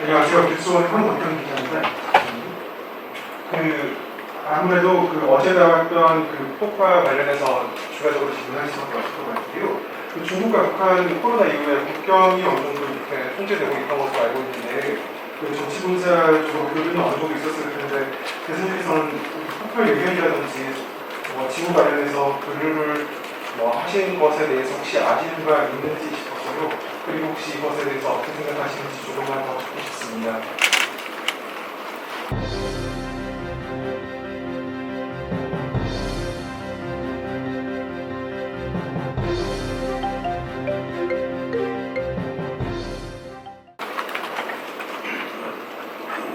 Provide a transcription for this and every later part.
안녕하세요. 뉴스원 황원경 기자입니다. 그 아무래도 그 어제 나왔던 그 폭파 관련해서 추가적으로 질문할 수밖에 없을 것 같은데요. 그 중국과 북한 코로나 이후에 국경이 어느 정도 이렇게 통제되고 것으로 알고 있는데 그 정치 군사 쪽으로 교류는 어느 정도 있었을 텐데 대선에서는 폭발 의견이라든지 뭐 지구 관련해서 교류를 뭐 하신 것에 대해서 혹시 아시는 바 있는지. 혹시 이것에 대해서 어떻게 생각하시는지 조금만 더 듣고 싶습니다.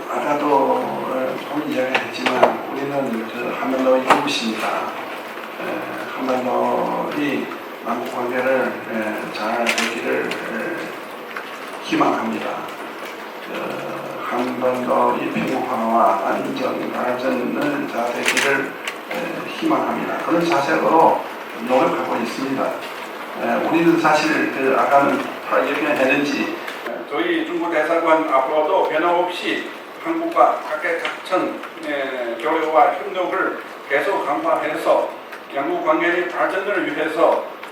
아까도 어, 좀 이야기했지만 우리는 그 한반도 이웃입니다. 에, 한반도의 남북 관계를 에, 잘 희망합니다. 그 한반도의 평화와 안전 발전을 에, 희망합니다. 그런 자세로 노력하고 있습니다. 에, 우리는 사실 그 아까는 다 얘기했는지 저희 중국 대사관 앞으로도 변함없이 한국과 각계각층 에, 교류와 협력을 계속 강화해서 양국 관계의 발전을 위해서 에,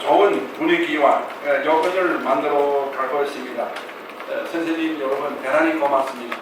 좋은 분위기와 에, 여건을 만들어 갈 것입니다. 에, 선생님 여러분 대단히 고맙습니다.